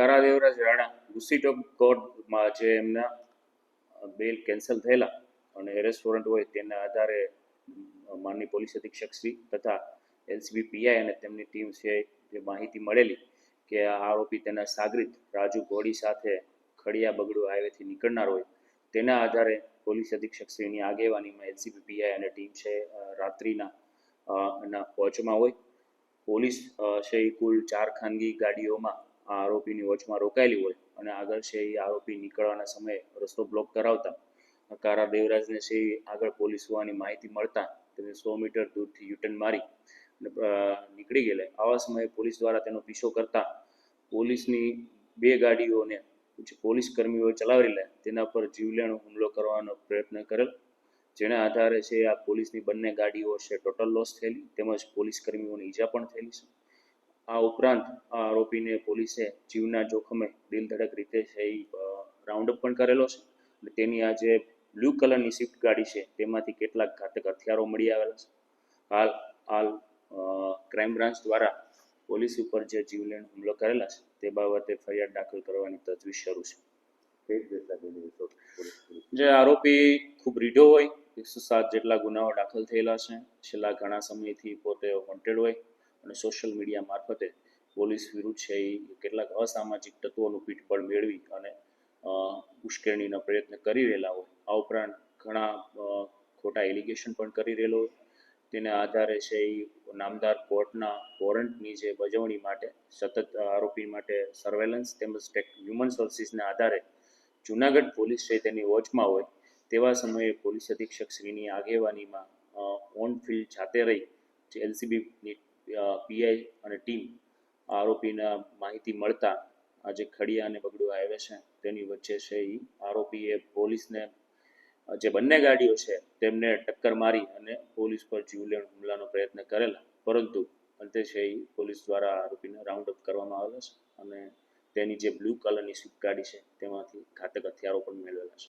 કારા દેવરાજ રાણા ગુસીટો કોર્ટમાં જે એમના બેલ કેન્સલ થયેલા અને એરેસ્ટ વોરંટ હોય તેના આધારે માનની પોલીસ અધિક્ષક શ્રી તથા એલસીબી પીઆઈ અને તેમની ટીમ છે જે માહિતી મળેલી કે આ આરોપી તેના સાગરિત રાજુ ઘોડી સાથે ખડિયા બગડુ હાઈવેથી નીકળનાર હોય, તેના આધારે પોલીસ અધિક્ષક શ્રીની આગેવાનીમાં એલસીબી પીઆઈ અને ટીમ છે રાત્રિના ના વોચમાં હોય. પોલીસ છે કુલ ચાર ખાનગી ગાડીઓમાં આ આરોપીની વોચમાં રોકાયેલી હોય અને આગળ છે એ આરોપી નીકળવાના સમયે રસ્તો બ્લોક કરાવતા. કારા દેવરાજને છે આગળ પોલીસ હોવાની માહિતી મળતા તેને સો મીટર દૂરથી યુટર્ન મારી નીકળી ગયેલા. આવા સમયે પોલીસ દ્વારા તેનો પીછો કરતા પોલીસની બે ગાડીઓને જે પોલીસ કર્મીઓ ચલાવેલા તેના પર જીવલેણ હુમલો કરવાનો પ્રયત્ન કરેલ. જેના આધારે છે આ પોલીસની બંને ગાડીઓ છે ટોટલ લોસ થયેલી. તેમજ પોલીસ કર્મીઓને ઈજા પણ થયેલી છે. આ ઉપરાંત આ આરોપીને પોલીસે જીવના જોખમે દિલધડક રીતે છે એ રાઉન્ડ અપ પણ કરેલો છે. અને તેની આ જે બ્લુ કલરની સ્વિફ્ટ ગાડી છે તેમાંથી કેટલાક ઘાતક હથિયારો મળી આવેલા છે. હાલ હાલ ક્રાઇમ બ્રાન્ચ દ્વારા પોલીસ ઉપર જે જીવલેણ હુમલો કરેલા છે તે બાબતે ફરિયાદ દાખલ કરવાની તજવીજ શરૂ છે? જે આરોપી ખૂબ રીઢો હોય એકસો સાત જેટલા ગુનાઓ દાખલ થયેલા છે. છેલ્લા ઘણા સમયથી પોતે વોન્ટેડ હોય. અને સોશિયલ મીડિયા મારફતે પોલીસ વિરુદ્ધ છે એ કેટલાક અસામાજિક તત્વોનું પીઠબળ મેળવી અને ઉશ્કેરણીનો પ્રયત્ન કરી રહેલા હોય. આ ઉપરાંત ઘણા ખોટા એલિગેશન પણ કરી રહેલો હોય. તેના આધારે છે એ નામદાર કોર્ટના વોરંટની જે બજવણી માટે, સતત આરોપી માટે સર્વેલન્સ તેમજ હ્યુમન સોર્સિસના આધારે જુનાગઢ પોલીસ છે તેની વોચમાં હોય, તેવા સમયે પોલીસ અધિક્ષક શ્રીની આગેવાનીમાં ઓન ફિલ્ડ જાતે રહી, જે એલસીબીની પીઆઈ અને ટીમ આરોપીના માહિતી મળતા આજે ખડિયા અને બગડુ હાઈવે છે, તેની વચ્ચે છે એ આરોપીએ પોલીસને, જે બંને ગાડીઓ છે, તેમને ટક્કર મારી અને પોલીસ પર જીવલેણ હુમલાનો પ્રયત્ન કરેલા. પરંતુ અંતે છે એ પોલીસ દ્વારા આરોપીને રાઉન્ડ અપ કરવામાં આવેલા છે અને તેની જે બ્લુ કલરની સ્વિફ્ટ ગાડી છે, તેમાંથી ઘાતક હથિયારો પણ મેળવેલા છે.